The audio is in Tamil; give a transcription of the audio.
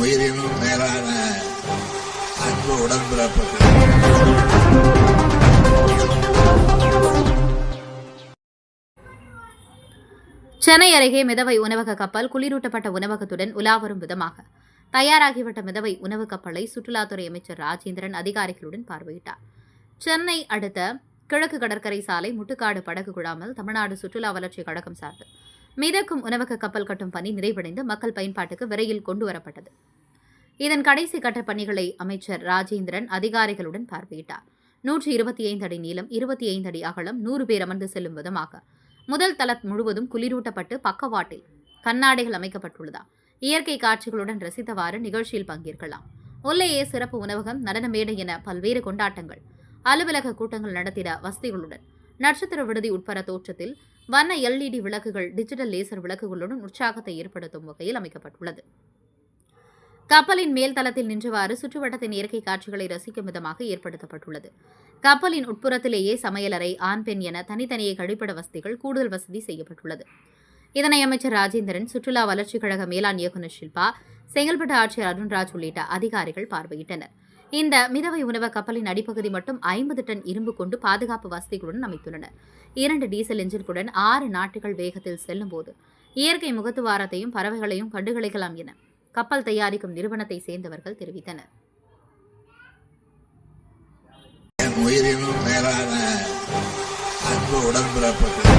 உயிரினும் மேலான அன்பு உடன்பிறப்புகள். சென்னை அருகே மிதவை உணவக கப்பல் குளிரூட்டப்பட்ட உணவகத்துடன் உலாவரும் விதமாக தயாராகிவிட்ட மிதவை உணவு கப்பலை சுற்றுலாத்துறை அமைச்சர் ராஜேந்திரன் அதிகாரிகளுடன் பார்வையிட்டார். சென்னை அடுத்த கிழக்கு கடற்கரை சாலை முட்டுக்காடு படகு குழாமல் தமிழ்நாடு சுற்றுலா வளர்ச்சி கழகம் சார்பில் மிதக்கும் உணவக கப்பல் கட்டும் பணி நிறைவடைந்து மக்கள் பயன்பாட்டுக்கு விரையில் கொண்டு வரப்பட்டது. இதன் கடைசி கட்ட பணிகளை அமைச்சர் ராஜேந்திரன் அதிகாரிகளுடன் பார்வையிட்டார். நூற்றி இருபத்தி ஐந்து அடி நீளம் இருபத்தி ஐந்து அடி அகலம் நூறு பேர் அமர்ந்து செல்லும் விதமாக. முதல் தளம் முழுவதும் குளிரூட்டப்பட்டு பக்கவாட்டில் கண்ணாடிகள் அமைக்கப்பட்டுள்ளதா? இயற்கை காட்சிகளுடன் ரசித்தவாறு நிகழ்ச்சியில் பங்கேற்கலாம். உள்ளேயே சிறப்பு உணவகம் நடன மேடை என பல்வேறு கொண்டாட்டங்கள் அலுவலக கூட்டங்கள் நடத்திட வசதிகளுடன் நட்சத்திர விடுதி உட்பட தோற்றத்தில் வண்ண எல்இடி விளக்குகள் டிஜிட்டல் லேசர் விளக்குகளுடன் உற்சாகத்தை ஏற்படுத்தும் வகையில் அமைக்கப்பட்டுள்ளது. கப்பலின் மேல் தளத்தில் நின்றவாறு சுற்றுவட்டத்தின் இயற்கை காட்சிகளை ரசிக்கும் விதமாக ஏற்படுத்தப்பட்டுள்ளது. கப்பலின் உட்புறத்திலேயே சமையலறை ஆண் பெண் என தனித்தனியே கழிப்பிட வசதிகள் கூடுதல் வசதி செய்யப்பட்டுள்ளது. இதனை அமைச்சர் ராஜேந்திரன் சுற்றுலா வளர்ச்சிக் கழக மேலாண் இயக்குநர் ஷில்பா செங்கல்பட்டு ஆட்சியர் அருண்ராஜ் உள்ளிட்ட அதிகாரிகள் பார்வையிட்டனர். இந்த மிதவை உணவ கப்பலின் அடிப்பகுதி மட்டும் ஐம்பது டன் இரும்பு கொண்டு பாதுகாப்பு வசதிகளுடன் அமைத்துள்ளனர் இரண்டு டீசல் என்ஜின்களுடன் ஆறு நாட்டுகள் வேகத்தில் செல்லும் போது இயற்கை முகத்துவாரத்தையும் பறவைகளையும் கண்டுகளிக்கலாம் என கப்பல் தயாரிக்கும் நிறுவனத்தை சேர்ந்தவர்கள் தெரிவித்தனர். உயிரினும் மேலான அன்பு உடன்பிறப்புகள்.